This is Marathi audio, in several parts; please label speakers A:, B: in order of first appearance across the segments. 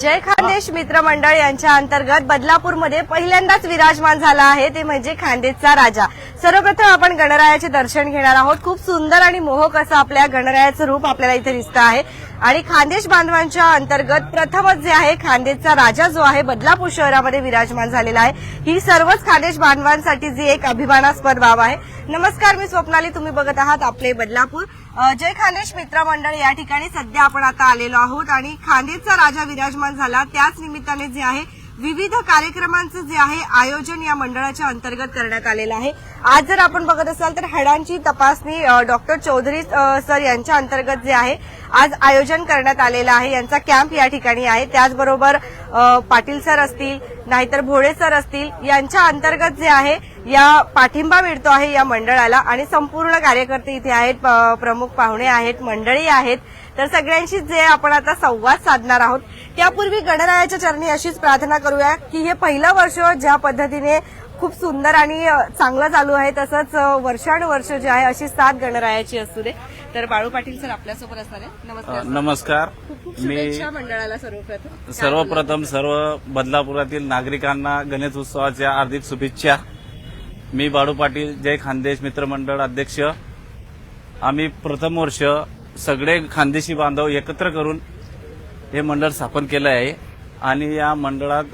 A: जय खानदेश मित्र मंडळ यांच्या अंतर्गत बदलापूरमध्ये पहिल्यांदाच विराजमान झाला आहे. ते म्हणजे खानदेशचा राजा. सर्वप्रथम आपण गणरायाचे दर्शन घेणार आहोत. खूप सुंदर आणि मोहक असं आपल्या गणरायाचं रूप आपल्याला इथे दिसतं आहे. आणि खानदेश बांधवांच्या अंतर्गत प्रथमच जे आहे खानदेशचा राजा जो आहे बदलापूर शहरामध्ये विराजमान झालेला आहे. ही सर्वच खानदेश बांधवांसाठी जी एक अभिमानास्पद बाब आहे. नमस्कार मी स्वप्नाली. तुम्ही बघत आहात आपले बदलापूर. जय खानदेश मित्र मंडळ या ठिकाणी सध्या आपण आता आलेलो आहोत आणि खानदेशचा राजा विराजमान झाला. त्याच निमित्ताने जे आहे विविध कार्यक्रमांचं जे आहे आयोजन या मंडळाच्या अंतर्गत करण्यात आलेलं आहे. आज जर आपण बघत असाल तर हाडांची तपासणी डॉक्टर चौधरी सर यांच्या अंतर्गत जे आहे आज आयोजन करण्यात आलेलं आहे. यांचा कॅम्प या ठिकाणी आहे. त्याचबरोबर पाटील सर असतील नाहीतर भोळे सर असतील यांच्या अंतर्गत जे आहे या पाठिंबा मिळतो आहे या मंडळाला आणि संपूर्ण कार्यकर्ते इथे आहेत प्रमुख पाहुणे आहेत मंडळी आहेत. तर सगळ्यांशी जे आपण आता संवाद साधणार आहोत त्यापूर्वी गणरायाच्या चरणी अशीच प्रार्थना करूया की हे पहिलं वर्ष ज्या पद्धतीने खूप सुंदर आणि चांगलं चालू आहे तसंच वर्षानुवर्ष जे आहे अशी साथ गणरायाची असू दे. तर बाळू पाटील सर आपल्यासोबत असणार आहे नमस्कार
B: नमस्कार. मी
A: मंडळाला सर्वप्रथम.
B: सर्वप्रथम सर्व बदलापुरातील नागरिकांना गणेश उत्सवाच्या हार्दिक शुभेच्छा. मी बाळू पाटील जय खानदेश मित्रमंडळ अध्यक्ष. आम्ही प्रथम वर्ष सगळे खानदेशी बांधव एकत्र करून हे मंडळ स्थापन केलं आहे आणि या मंडळात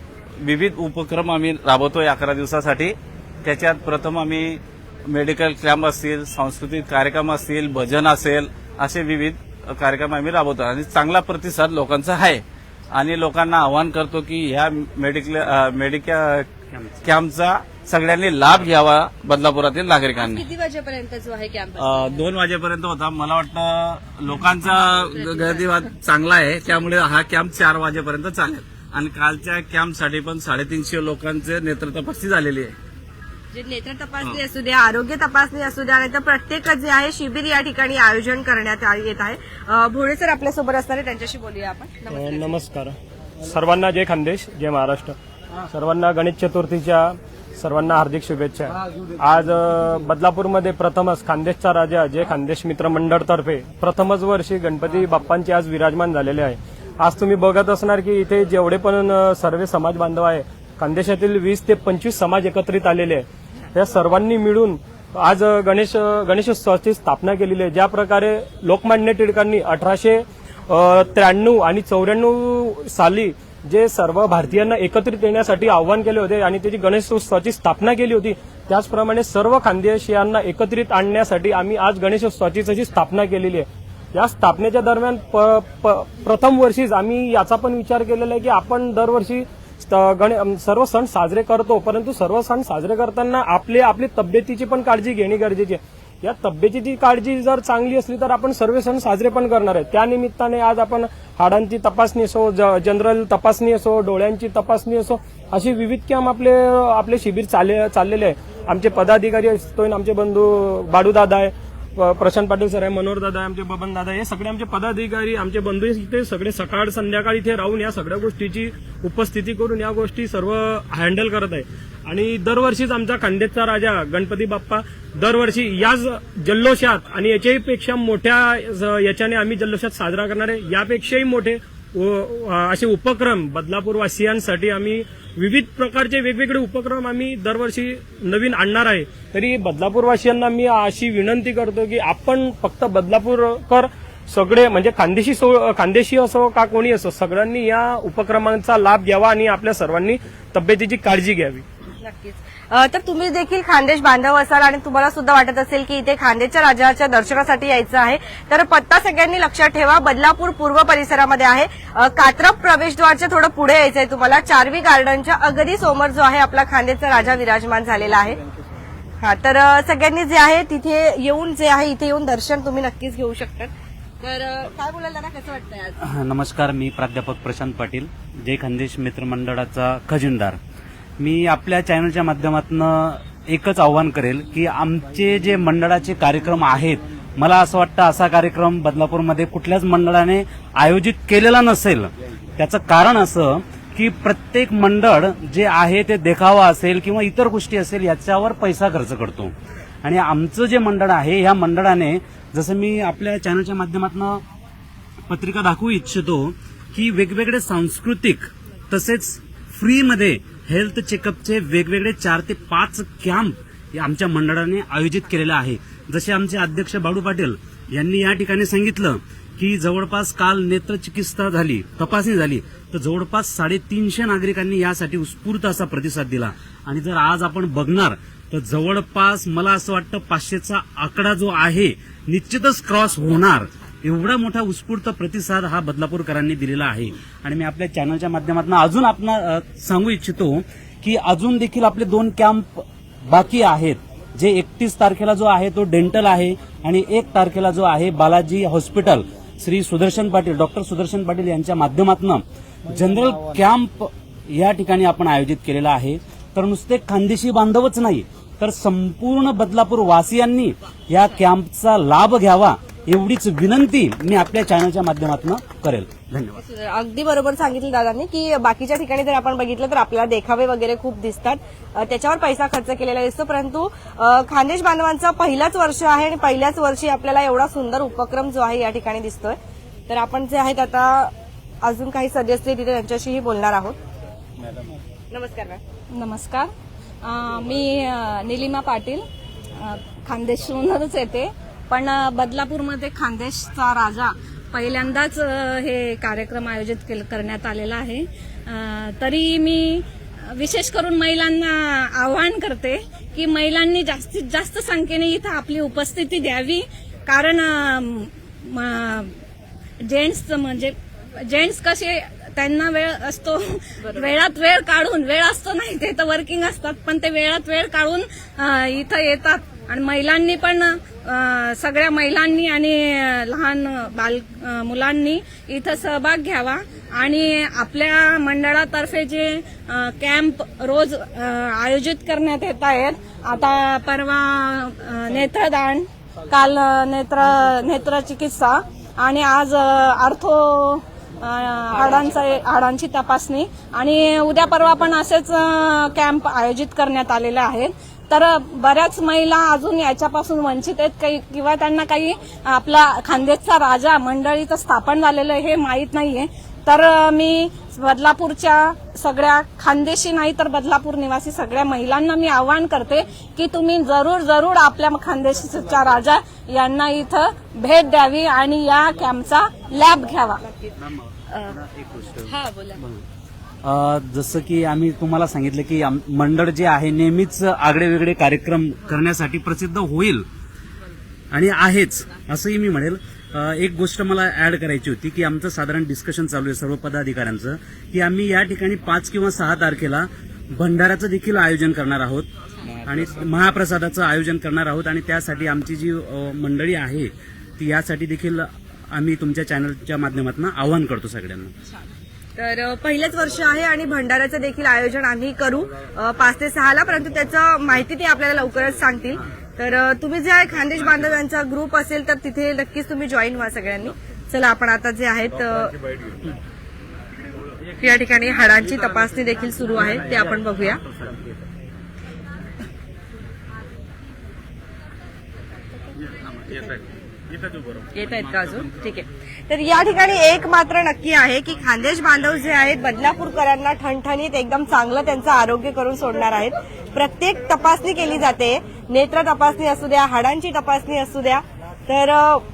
B: विविध उपक्रम आम्ही राबवतोय अकरा दिवसासाठी. त्याच्यात प्रथम आम्ही मेडिकल कॅम्प असतील सांस्कृतिक कार्यक्रम असतील भजन असेल असे विविध कार्यक्रम आम्ही राबवतो आणि चांगला प्रतिसाद लोकांचा आहे. आणि लोकांना आवाहन करतो की ह्या मेडिकल मेडिकल कॅम्पचा सगळ्यांनी लाभ घ्यावा बदलापुरातील नागरिकांनी.
A: किती वाजेपर्यंत जो आहे कॅम्प
B: अ, दोन वाजेपर्यंत होता. मला वाटतं लोकांचा गर्दीवाद चांगला आहे. त्यामुळे हा कॅम्प चार वाजेपर्यंत चालेल. आणि कालच्या कॅम्पसाठी पण साडेतीनशे लोकांचे नेत्र तपासणी झालेली आहे.
A: जे नेत्र तपासणी असू द्या आरोग्य तपासणी असू द्या आणि तर प्रत्येक जे आहे शिबिर या ठिकाणी आयोजन करण्यात आ- येत आहे. अ, भोळे सर आपल्यासोबत असणार आहे. त्यांच्याशी बोलूया आपण. नमस्कार.
C: नमस्कार. सर्वांना जय खानदेश जय महाराष्ट्र. सर्वांना गणेश चतुर्थीच्या सर्वांना हार्दिक शुभेच्छा. आज बदलापूरमध्ये प्रथमच खानदेशचा राजा जे खानदेश मित्र मंडळतर्फे प्रथमच वर्षी गणपती बाप्पांचे आज विराजमान झालेले आहे. आज तुम्ही बघत असणार की इथे जेवढे पण सर्वे सर्व समाज बांधव आहे खानदेशातील वीस ते पंचवीस समाज एकत्रित आलेले आहे. या सर्वांनी मिळून आज गणेश गणेशोत्सवाची स्थापना केलेली आहे. ज्या प्रकारे लोकमान्य टिळकांनी अठराशे त्र्याण्णव आणि चौऱ्याण्णव साली जे सर्व भारतीयांना एकत्रित येण्यासाठी आव्हान केले होते आणि त्याची गणेशोत्सवाची स्थापना केली होती त्याचप्रमाणे सर्व खानदेशियांना एकत्रित आणण्यासाठी आम्ही आज गणेशोत्सवाची तशी स्थापना केलेली आहे. या स्थापनेच्या दरम्यान प- प- प्रथम वर्षीच आम्ही याचा पण विचार केलेला आहे की आपण दरवर्षी गणे सर्व सण साजरे करतो परंतु सर्व सण साजरे करताना आपले आपली तब्येतीची पण काळजी घेणे गरजेची आहे. या तब्येतीची काळजी जर चांगली असली तर आपण सर्व सण साजरे पण करणार आहे. त्यानिमित्ताने आज आपण हाडांची तपासणी असो ज- जनरल तपासणी असो डोळ्यांची तपासणी असो अशी विविध काम आपले आपले शिबिर चालले चाललेले आहे. आमचे पदाधिकारी असतो आमचे बंधू बाडूदादा आहे प्रशांत पाटील सर आहे मनोहर दादा आहे आमचे बबन दादा हे सगळे आमचे पदाधिकारी आमचे बंधू इथे सगळे सकाळ संध्याकाळ इथे राहून या सगळ्या गोष्टीची उपस्थिती करून या गोष्टी सर्व हँडल करत आहे. आणि दरवर्षीच आमचा खांडेचा राजा गणपती बाप्पा दरवर्षी याच जल्लोषात आणि याच्याही पेक्षा मोठ्या याच्याने आम्ही जल्लोषात साजरा करणार आहे. यापेक्षाही मोठे असे उपक्रम बदलापूरवासियांसाठी आम्ही विविध प्रकारचे वेगवेगळे उपक्रम आम्ही दरवर्षी नवीन आणणार आहे. तरी बदलापूरवासियांना मी अशी विनंती करतो की आपण फक्त बदलापूरकर सगळे म्हणजे खानदेशी सो- खानदेशी असो का कोणी असो सगळ्यांनी या उपक्रमांचा लाभ घ्यावा आणि आपल्या सर्वांनी तब्येतीची काळजी घ्यावी.
A: नक्कीच. तर तुम्ही देखील खानदेश बांधव असाल आणि तुम्हाला सुद्धा वाटत असेल की इथे खानदेशच्या राजाच्या दर्शनासाठी यायचं आहे. तर पत्ता सगळ्यांनी लक्षात ठेवा. बदलापूर पूर्व परिसरामध्ये आहे. कात्रप प्रवेशद्वारच्या थोडं पुढे यायचं आहे तुम्हाला. चारवी गार्डनच्या अगदी समोर जो आहे आपला खानदेशचा राजा विराजमान झालेला आहे. हा तर सगळ्यांनी जे आहे तिथे येऊन जे आहे इथे येऊन दर्शन तुम्ही नक्कीच घेऊ शकतात. तर काय बोलायला ना कसं वाटतंय आज?
D: नमस्कार मी प्राध्यापक प्रशांत पाटील जय खानदेश मित्रमंडळाचा खजिनदार. मी आपल्या चॅनलच्या माध्यमातून एकच आव्हान करेल की आमचे जे मंडळाचे कार्यक्रम आहेत मला असं वाटतं असा कार्यक्रम बदलापूरमध्ये कुठल्याच मंडळाने आयोजित केलेला नसेल. त्याचं कारण असं की प्रत्येक मंडळ जे आहे ते देखावा असेल किंवा इतर गोष्टी असेल याच्यावर पैसा खर्च करतो. आणि आमचं जे मंडळ आहे ह्या मंडळाने जसं मी आपल्या चॅनलच्या माध्यमातून पत्रिका दाखवू इच्छितो की वेगवेगळे सांस्कृतिक तसेच फ्रीमध्ये हेल्थ चेकअपचे वेगवेगळे चार ते पाच कॅम्प हे आमच्या मंडळाने आयोजित केलेले आहे. जसे आमचे अध्यक्ष बाडू पाटील यांनी या ठिकाणी सांगितलं की जवळपास काल नेत्रचिकित्सा झाली तपासणी झाली तर जवळपास साडेतीनशे नागरिकांनी यासाठी उत्स्फूर्त असा प्रतिसाद दिला. आणि जर आज आपण बघणार तर जवळपास मला असं वाटतं पाचशेचा आकडा जो आहे निश्चितच क्रॉस होणार. एवढा मोठा उत्स्फूर्त प्रतिसाद हा बदलापूरकरांनी दिलेला आहे. आणि मी आपल्या चॅनलच्या माध्यमातून अजून आपण सांगू इच्छितो की अजून देखील आपले दोन कॅम्प बाकी आहेत. जे एकतीस तारखेला जो आहे तो डेंटल आहे आणि एक तारखेला जो आहे बालाजी हॉस्पिटल श्री सुदर्शन पाटील डॉक्टर सुदर्शन पाटील यांच्या माध्यमातून जनरल कॅम्प या ठिकाणी आपण आयोजित केलेला आहे. तर नुसते खानदेशी बांधवच नाही तर संपूर्ण बदलापूर वासियांनी या कॅम्पचा लाभ घ्यावा एवढीच विनंती मी आपल्या चॅनलच्या माध्यमातून करेल. धन्यवाद.
A: अगदी बरोबर सांगितलं दादांनी की बाकीच्या ठिकाणी जर आपण बघितलं तर आपल्याला देखावे वगैरे खूप दिसतात. त्याच्यावर पैसा खर्च केलेला दिसतो परंतु खानदेश बांधवांचं पहिलाच वर्ष आहे आणि पहिल्याच वर्षी आपल्याला एवढा सुंदर उपक्रम जो आहे या ठिकाणी दिसतोय. तर आपण जे आहेत आता अजून काही सदस्य तिथे त्यांच्याशीही बोलणार आहोत. नमस्कार मॅम.
E: नमस्कार. मी निलिमा पाटील खानदेशहूनच येते. पण बदलापूरमध्ये खानदेशचा राजा पहिल्यांदाच हे कार्यक्रम आयोजित केल- करण्यात आलेला आहे. तरी मी विशेष करून महिलांना आवाहन करते की महिलांनी जास्तीत जास्त संख्येने इथं आपली उपस्थिती द्यावी. कारण जेंट्स म्हणजे जेंट्स कसे त्यांना वेळ असतो वेळात वेळ काढून वेळ असतो नाही ते तर वर्किंग असतात पण ते वेळात वेळ काढून इथं येतात. आणि महिलांनी पण सगळ्या महिलांनी आणि लहान बाल मुलांनी इथं सहभाग घ्यावा. आणि आपल्या मंडळातर्फे जे कॅम्प रोज आयोजित करण्यात येत आहेत आता परवा नेत्रदान काल नेत्र नेत्रचिकित्सा आणि आज अर्थो आर्थो हाडांचा हाडांची तपासणी. आणि उद्या परवा पण असेच कॅम्प आयोजित करण्यात आलेले आहेत. तर बऱ्याच महिला अजून याच्यापासून वंचित आहेत. काही किंवा त्यांना काही आपला खानदेशचा राजा मंडळीचं स्थापन झालेलं आहे हे माहीत नाहीये. तर मी बदलापूरच्या सगळ्या खानदेशी नाही तर बदलापूर निवासी सगळ्या महिलांना मी आवाहन करते की तुम्ही जरूर जरूर आपल्या खानदेशीच्या राजा यांना इथं भेट द्यावी आणि या कॅम्पचा लॅब घ्यावा. हा बोला.
D: जसं की आम्ही तुम्हाला सांगितलं की आम- मंडळ जे आहे नेहमीच आगळे वेगळे कार्यक्रम करण्यासाठी प्रसिद्ध होईल आणि आहेच असंही मी म्हणेल. एक गोष्ट मला ऍड करायची होती की आमचं साधारण डिस्कशन चालू आहे सर्व पदाधिकाऱ्यांचं की आम्ही या ठिकाणी पाच किंवा सहा तारखेला भंडाऱ्याचं देखील आयोजन करणार आहोत आणि महाप्रसादाचं आयोजन करणार आहोत आणि त्यासाठी आमची जी मंडळी आहे ती यासाठी देखील आम्ही तुमच्या चॅनलच्या माध्यमातून आवाहन करतो सगळ्यांना.
A: तर पहिलंच पहिलेच वर्ष आहे आणि भंडाऱ्याचं देखील आयोजन आम्ही करू. पाच ते सहाला परंतु त्याचं माहिती ते आपल्याला लवकरच सांगतील. तर तुम्ही जे आहे खानदेश बांधवांचा ग्रुप असेल तर तिथे नक्कीच तुम्ही जॉईन व्हा सगळ्यांनी. चला आपण आता जे आहेत या ठिकाणी हाडांची तपासणी देखील सुरू आहे ते आपण बघूया. येत आहेत का अजून? ठीक आहे. तर या ठिकाणी एक मात्र नक्की आहे की खानदेश बांधव जे आहेत बदलापूरकरांना ठणठणीत एकदम चांगलं त्यांचं आरोग्य करून सोडणार आहेत. प्रत्येक तपासणी केली जाते. नेत्र तपासणी असू द्या हाडांची तपासणी असू द्या. तर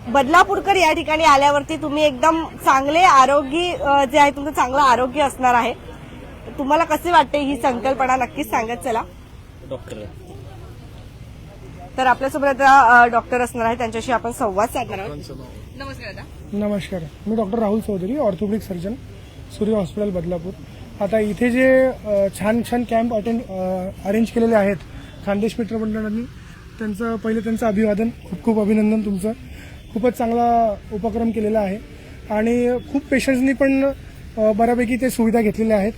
A: बदलापूरकर या ठिकाणी आल्यावरती तुम्ही एकदम चांगले आरोग्य जे आहे तुमचं चांगलं आरोग्य असणार आहे. तुम्हाला कसे वाटते ही संकल्पना? नक्कीच सांगत चला.
D: डॉक्टर.
A: तर आपल्यासोबत आता डॉक्टर असणार आहे. त्यांच्याशी आपण संवाद साधणार आहोत. नमस्कार दादा.
F: नमस्कार. मी doctor Rahul Chaudhari orthopaedic surgeon Surya hospital Badlapur. आता इथे जे अ, छान छान कॅम्प अटेंड अरेंज केलेले आहेत खानदेश मित्र मंडळांनी त्यांचं पहिले त्यांचं अभिवादन खूप खूप अभिनंदन तुमचं. खूपच चांगला उपक्रम केलेला आहे. आणि खूप पेशंट्सनी पण अ, बऱ्यापैकी ते सुविधा घेतलेल्या आहेत.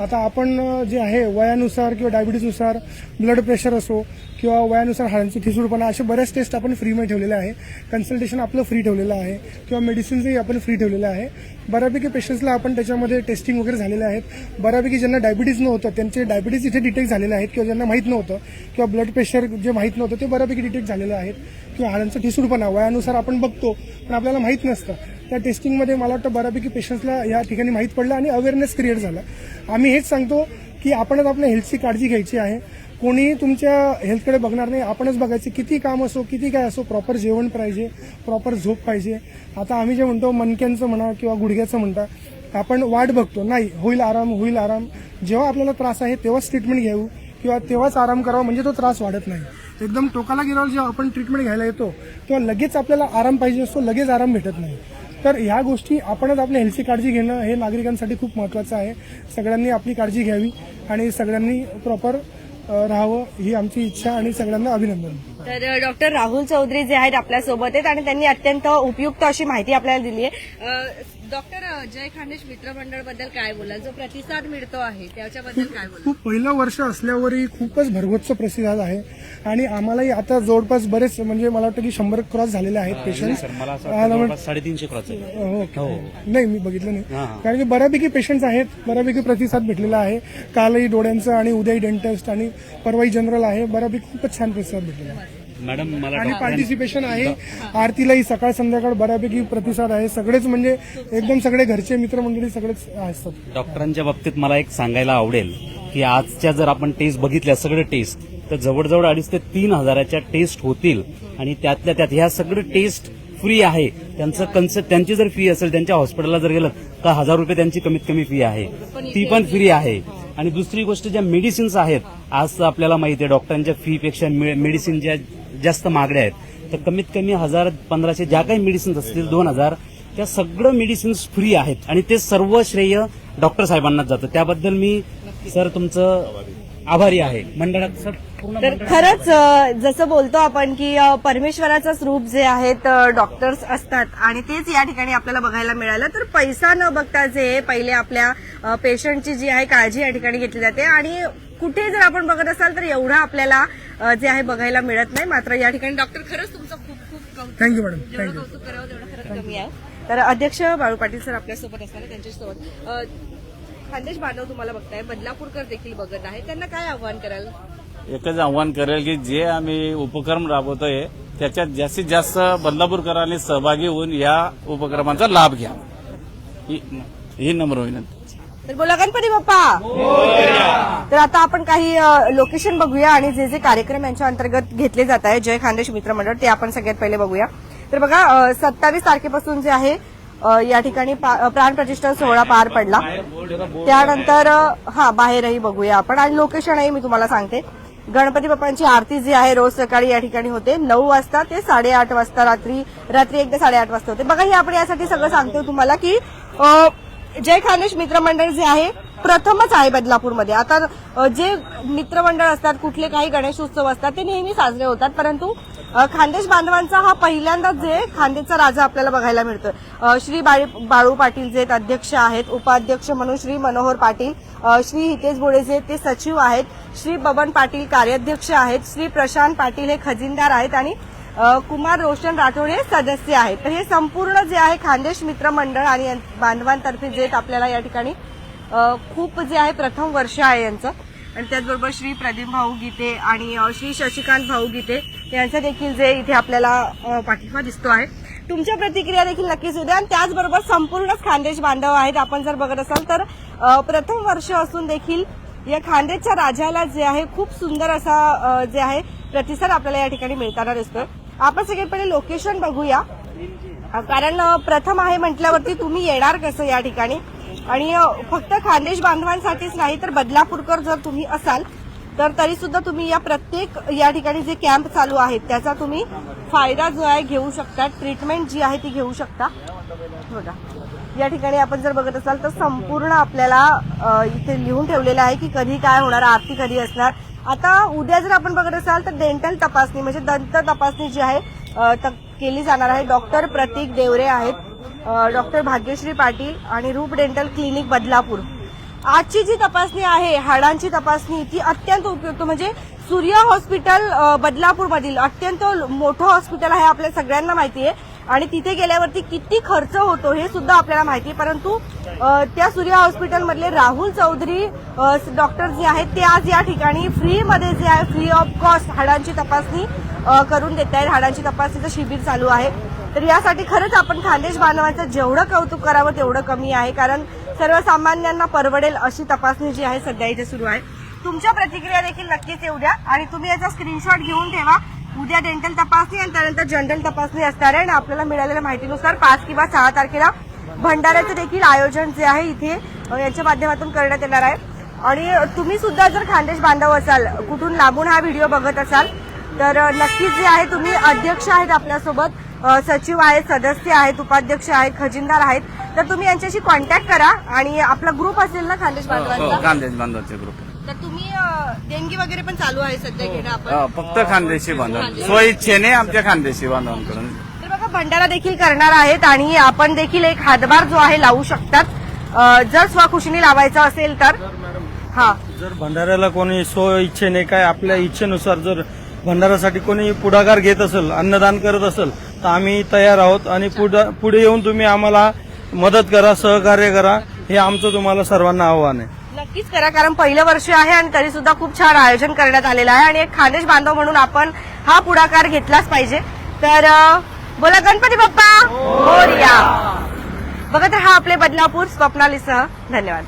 F: आता आपण जे आहे वयानुसार किंवा डायबिटीजनुसार ब्लड प्रेशर असो किंवा वयानुसार हाडांची ठिसूळपणा अशा बऱ्याच टेस्ट आपण फ्रीमध्ये ठेवलेले आहे. कन्सल्टेशन आपलं फ्री ठेवलेलं आहे किंवा मेडिसिन्सही आपण फ्री ठेवलेलं आहे. बऱ्यापैकी पेशंट्सला आपण त्याच्यामध्ये टेस्टिंग वगैरे झालेलं आहेत. बऱ्यापैकी ज्यांना डायबिटीज नव्हतं त्यांचे डायबिटीज इथे डिटेक्ट झालेले आहेत किंवा ज्यांना माहीत नव्हतं किंवा ब्लड प्रेशर जे माहीत नव्हतं ते बऱ्यापैकी डिटेक्ट झालेलं आहेत. किंवा हाडांचं ठिसूळपणा वयानुसार आपण बघतो पण आपल्याला माहीत नसतं. त्या टेस्टिंगमध्ये मला वाटतं बऱ्यापैकी पेशंट्सला या ठिकाणी माहीत पडलं आणि अवेअरनेस क्रिएट झाला. आम्ही हेच सांगतो की आपणच आपल्या हेल्थची काळजी घ्यायची आहे. कोणी तुमच्या हेल्थकडे बघणार नाही आपणच बघायचे किती काम असो किती काय असो प्रॉपर जेवण पाहिजे प्रॉपर झोप पाहिजे. आता आम्ही जे म्हणतो मनक्यांचं म्हणा किंवा गुडघ्याचं म्हणता आपण वाट बघतो. नाही होईल आराम होईल आराम. जेव्हा आपल्याला त्रास आहे तेव्हाच ट्रीटमेंट घेऊ किंवा तेव्हाच आराम करावा म्हणजे तो त्रास वाढत नाही. एकदम टोकाला गेल्यावर जेव्हा आपण ट्रीटमेंट घ्यायला येतो तेव्हा लगेच आपल्याला आराम पाहिजे असतो लगेच आराम भेटत नाही. तर ह्या गोष्टी आपणच आपल्या हेल्थची काळजी घेणं हे नागरिकांसाठी खूप महत्त्वाचं आहे. सगळ्यांनी आपली काळजी घ्यावी आणि सगळ्यांनी प्रॉपर राहावं ही आमची इच्छा आणि सगळ्यांना अभिनंदन.
A: तर डॉक्टर राहुल चौधरी जे आहेत आपल्यासोबत आहेत आणि त्यांनी अत्यंत उपयुक्त अशी माहिती आपल्याला दिली आहे डॉक्टर जय खानदेश मित्र मंडळबद्दल काय बोलाल? जो प्रतिसाद मिळतो आहे त्याच्याबद्दल काय बोलाल?
F: खूप पहिलं वर्ष असल्यावरही खूपच भरगच्च प्रतिसाद आहे. आणि आम्हालाही आता जवळपास बरेच म्हणजे मला वाटतं की शंभर क्रॉस झालेले आहेत पेशंट
D: साडेतीनशे क्रॉस आहे
F: ओके नाही मी बघितलं नाही. कारण की बऱ्यापैकी पेशंट्स आहेत बऱ्यापैकी प्रतिसाद भेटलेला आहे. कालही डोळ्यांचं आणि उद्याही डेंटिस्ट आणि परवाही जनरल आहे. बऱ्यापैकी खूपच छान प्रतिसाद भेटलेला आहे.
D: मॅडम मला
F: आणि पार्टिसिपेशन आहे. आरतीलाही सकाळ संध्याकाळ बऱ्यापैकी प्रतिसाद आहे. सगळेच म्हणजे एकदम सगळे घरचे मित्रमंडळी सगळेच असतात.
D: डॉक्टरांच्या बाबतीत मला एक सांगायला आवडेल की आजच्या जर आपण टेस्ट बघितल्या सगळे टेस्ट तर जवळजवळ अडीच ते तीन हजाराच्या टेस्ट होतील. आणि त्यातल्या त्यात ह्या सगळे टेस्ट फ्री आहे. त्यांचं कन्सेप्ट त्यांची जर फी असेल त्यांच्या हॉस्पिटलला जर गेलं तर हजार रुपये त्यांची कमीत कमी फी आहे. ती पण फ्री आहे. आणि दुसरी गोष्ट ज्या मेडिसिन्स आहेत आज आपल्याला माहिती आहे डॉक्टरांच्या फीपेक्षा मेडिसिन ज्या जास्त मागण्या आहेत तर कमीत कमी हजार पंधराशे ज्या काही मेडिसिन्स असतील दोन हजार त्या सगळं मेडिसिन्स फ्री आहेत. आणि ते सर्व श्रेय डॉक्टर साहेबांनाच जातं. त्याबद्दल मी सर तुमचं आभारी आहे. मंडळात सर पूर्ण
A: तर खरंच जसं बोलतो आपण की अ, परमेश्वराचं स्वरूप जे आहेत डॉक्टर्स असतात आणि तेच या ठिकाणी आपल्याला बघायला मिळालं. तर पैसा न बघता जे पहिले आपल्या पेशंटची जी आहे काळजी या ठिकाणी घेतली जाते. आणि कुठे जर आपण बघत असाल तर एवढं आपल्याला जे आहे बघायला मिळत नाही. मात्र या ठिकाणी डॉक्टर खरंच तुमचं खूप खूप
F: थँक्यू मॅडम थँक्यू
A: कौतुक करावं तेवढं खरं कमी आहे. तर अध्यक्ष बाळू पाटील सर आपल्यासोबत असणार त्यांच्यासोबत खानदेश बांधव तुम्हाला बघताय बदलापूरकर देखील बघत आहे. त्यांना काय आव्हान कराल?
B: एकच आव्हान करेल की जे आम्ही उपक्रम राबवतोय त्याच्यात जास्तीत जास्त बदलापूरकरांनी सहभागी होऊन या उपक्रमाचा लाभ घ्या. ही नम्र विनंती.
A: तर बोला गणपती बाप्पा! तर आता आपण काही लोकेशन बघूया आणि जे जे कार्यक्रम यांच्या अंतर्गत घेतले जात आहे जय खानदेश मित्र मंडळ ते आपण सगळ्यात पहिले बघूया. तर बघा सत्तावीस तारखेपासून जे आहे या ठिकाणी पा- प्रतिष्ठा सोहळा पार पडला. त्यानंतर हा बाहेरही बघूया आपण आणि लोकेशनही मी तुम्हाला सांगते. गणपती बाप्पांची आरती जी आहे रोज सकाळी या ठिकाणी होते नऊ वाजता ते साडेआठ वाजता रात्री रात्री एकदा साडेआठ वाजता होते. बघा हे आपण यासाठी सगळं सांगतो तुम्हाला की जय खानेश मित्रमंडळ जे आहे प्रथमच आहे बदलापूरमध्ये. आता जे मित्रमंडळ असतात कुठले काही गणेश उत्सव असतात ते नेहमी साजरे होतात परंतु खानदेश बांधवांचा हा पहिल्यांदाच जे खानदेशचा राजा आपल्याला बघायला मिळतोय. श्री बाळी- बाळू पाटील जे अध्यक्ष आहेत उपाध्यक्ष म्हणून श्री मनोहर पाटील श्री हितेश बोडे जे ते सचिव आहेत श्री बबन पाटील कार्याध्यक्ष आहेत श्री प्रशांत पाटील हे खजिनदार आहेत आणि कुमार रोशन राठोड हे सदस्य आहेत. तर हे संपूर्ण जे आहे खानदेश मित्र मंडळ आणि बांधवांतर्फे जे आपल्याला या ठिकाणी खूप जे आहे प्रथम वर्ष आहे यांचं. आणि त्याचबरोबर श्री प्रदीप भाऊ गीते आणि श्री शशिकांत भाऊ गीते यांचा देखील जे इथे आपल्याला पाठिंबा दिसतो आहे. तुमच्या प्रतिक्रिया देखील नक्कीच उद्या आणि त्याचबरोबर संपूर्णच खानदेश बांधव आहेत. आपण जर बघत असाल तर प्रथम वर्ष असून देखील या खानदेशच्या राजाला जे आहे खूप सुंदर असा जे आहे प्रतिसाद आपल्याला या ठिकाणी मिळताना दिसतोय. आपण सगळे पहिले लोकेशन बघूया कारण प्रथम आहे म्हटल्यावरती तुम्ही येणार कसं या ठिकाणी? आणि फक्त खानदेश बांधवांसाठीच नाही तर बदलापूरकर जर तुम्ही असाल तर तरी सुद्धा तुम्ही या प्रत्येक या ठिकाणी जे कॅम्प चालू आहेत त्याचा तुम्ही फायदा जो आहे घेऊ शकता. ट्रीटमेंट जी आहे ती घेऊ शकता. बघा. या ठिकाणी आपण जर बघत असाल तर संपूर्ण आपल्याला इथे लिहून ठेवलेलं आहे की कधी काय होणार आरती कधी असणार. आता उद्या जर आपण बघत असाल तर डेंटल तपासणी म्हणजे दंत तपासणी जी आहे त- केली जाणार आहे. डॉक्टर प्रतीक देवरे आहेत. डॉक्टर भाग्यश्री पाटील आणि रूप डेंटल क्लिनिक बदलापूर. आजची जी तपासणी आहे हाडांची तपासणी ती अत्यंत उपयुक्त म्हणजे सूर्य हॉस्पिटल बदलापूरमधील अत्यंत मोठं हॉस्पिटल आहे आपल्या सगळ्यांना माहिती आहे आणि तिथे गेल्यावरती किती खर्च होतो हे सुद्धा आपल्याला माहिती आहे. परंतु त्या सूर्य हॉस्पिटलमधले राहुल चौधरी डॉक्टर जे आहेत ते आज या ठिकाणी फ्रीमध्ये जे आहे फ्री ऑफ कॉस्ट हाडांची तपासणी करून देत आहेत. हाडांची तपासणीचं शिबिर चालू आहे. तर यासाठी खरंच आपण खानदेश बांधवांचं जेवढं कौतुक करावं तेवढं कमी आहे. कारण सर्वसामान्यांना परवडेल अशी तपासणी जी आहे सध्या इथे सुरू आहे. तुमच्या प्रतिक्रिया देखील नक्कीच येऊ द्या आणि तुम्ही याचा स्क्रीनशॉट घेऊन ठेवा. उद्या डेंटल तपासणी आणि त्यानंतर जनरल तपासणी असणार आहे आणि आपल्याला मिळालेल्या माहितीनुसार पाच किंवा सहा तारखेला भंडाऱ्याचं देखील आयोजन जे आहे इथे याच्या माध्यमातून करण्यात येणार आहे. आणि तुम्ही सुद्धा जर खानदेश बांधव असाल कुठून लांबून हा व्हिडिओ बघत असाल तर नक्कीच जे आहे तुम्ही अध्यक्ष आहेत आपल्यासोबत. सचिव आहेत सदस्य आहेत उपाध्यक्ष आहेत खजिनदार आहेत. तर तुम्ही यांच्याशी कॉन्टॅक्ट करा आणि आपला ग्रुप असेल ना खानदेश
B: हो
A: बांधवांचा?
B: खानदेश बांधवाचे ग्रुप
A: तर तुम्ही अ, देणगी वगैरे पण चालू आहे सध्या घेणं आपण?
B: फक्त खानदेशी बांधव. स्वइच्छेने आमच्या खानदेशी बांधवांकडून.
A: तर बघा भंडारा देखील करणार आहेत आणि आपण देखील एक हातभार जो आहे लावू शकतात. अ, जर स्वखुशीने लावायचा असेल तर? हा.
G: जर भंडाऱ्याला कोणी स्व इच्छेने काय आपल्या इच्छेनुसार जर भंडाऱ्यासाठी कोणी पुढाकार घेत असेल अन्नदान करत असेल तर आम्ही तयार आहोत आणि पुढं- पुढे येऊन तुम्ही आम्हाला मदत करा सहकार्य करा हे आमचं तुम्हाला सर्वांना आव्हान आहे.
A: नक्कीच करा कारण पहिलं वर्ष आहे आणि तरी सुद्धा खूप छान आयोजन करण्यात आलेलं आहे. आणि एक खानदेश बांधव म्हणून आपण हा पुढाकार घेतलाच पाहिजे. तर बोला गणपती बाप्पा. हो, मोरया बघा तर हा आपले बदलापूर स्वप्नालीसह. धन्यवाद.